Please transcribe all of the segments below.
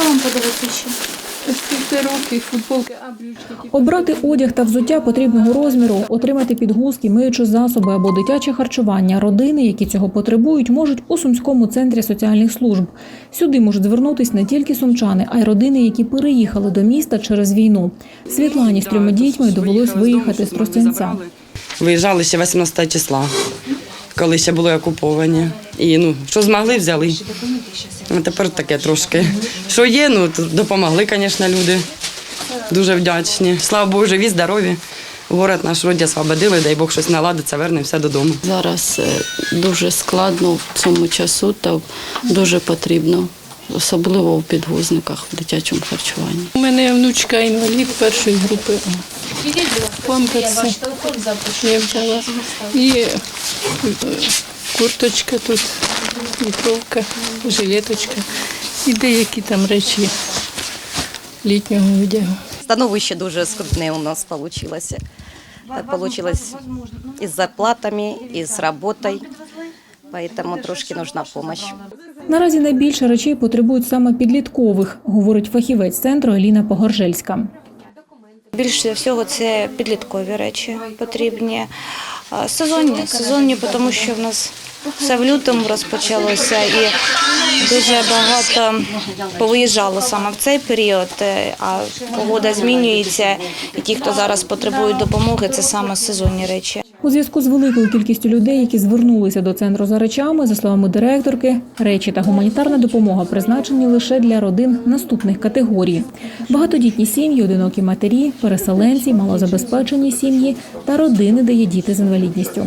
Що вам подобається ще? Світерки, футболки, а брючки. Обрати одяг та взуття потрібного розміру, отримати підгузки, миючі засоби або дитяче харчування. Родини, які цього потребують, можуть у сумському центрі соціальних служб. Сюди можуть звернутися не тільки сумчани, а й родини, які переїхали до міста через війну. Світлані з трьома дітьми довелось виїхати з Тростянця. Виїжджали ще 18 числа, коли ще були окуповані. І ну, що змогли, взяли. А тепер таке трошки. Що є, ну допомогли, звісно, люди. Дуже вдячні. Слава Богу, живі, здорові. Город наш вроді освободили, дай Бог щось наладиться, вернемося додому. Зараз е, дуже складно в цьому часу та дуже потрібно, особливо у підгузниках в дитячому харчуванні. У мене внучка інвалід першої групи. Памперси я взяла. І курточка тут, вітровка, жилеточка і деякі там речі літнього одягу. Становище дуже скрутне у нас вийшло. Получилось и с зарплатами, и с работой. Поэтому трошки нужна помощь. Наразі найбільше речей потребують саме підліткових, говорить фахівець центру Еліна Погоржельська. Більше всього це підліткові речі потрібні. Сезонні, сезонні, тому що в нас все в лютому розпочалося і дуже багато повиїжджало саме в цей період, е, а погода змінюється. І ті, хто зараз потребують допомоги, це саме сезонні речі. У зв'язку з великою кількістю людей, які звернулися до центру за речами, за словами директорки, речі та гуманітарна допомога призначені лише для родин наступних категорій: багатодітні сім'ї, одинокі матері, переселенці, малозабезпечені сім'ї та родини, де є діти з інвалідністю.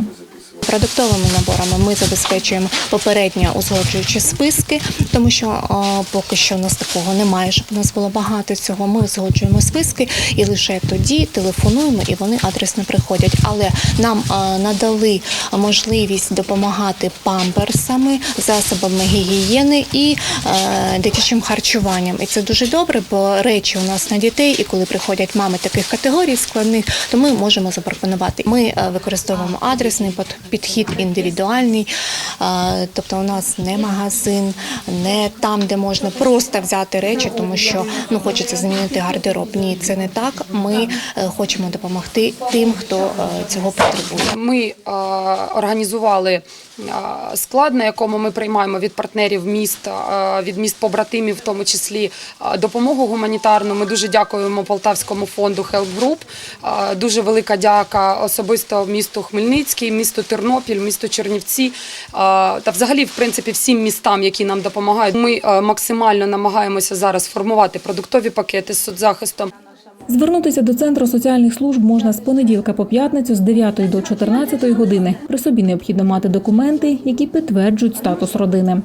Продуктовими наборами ми забезпечуємо попередньо узгоджуючи списки, тому що поки що у нас такого немає, щоб у нас було багато цього. Ми узгоджуємо списки і лише тоді телефонуємо, і вони адресно приходять. Але нам надали можливість допомагати памперсами, засобами гігієни і дитячим харчуванням. І це дуже добре, бо речі у нас на дітей, і коли приходять мами таких категорій складних, то ми можемо запропонувати. Ми е, використовуємо адресний під- підхід індивідуальний, тобто у нас не магазин, не там, де можна просто взяти речі, тому що ну хочеться змінити гардероб. Ні, це не так. Ми е, хочемо допомогти тим, хто е, цього потребує. Ми е, організували склад, на якому ми приймаємо від партнерів міст, від міст побратимів, в тому числі допомогу гуманітарну. Ми дуже дякуємо Полтавському фонду Help Group. Дуже велика дяка особисто місту Хмельницький, місту Тернопіль, місту Чернівці е, та взагалі, в принципі, всім містам, які нам допомагають. Ми максимально намагаємося зараз формувати продуктові пакети з соцзахистом. Звернутися до центру соціальних служб можна з понеділка по п'ятницю з 9 до 14 години. При собі необхідно мати документи, які підтверджують статус родини.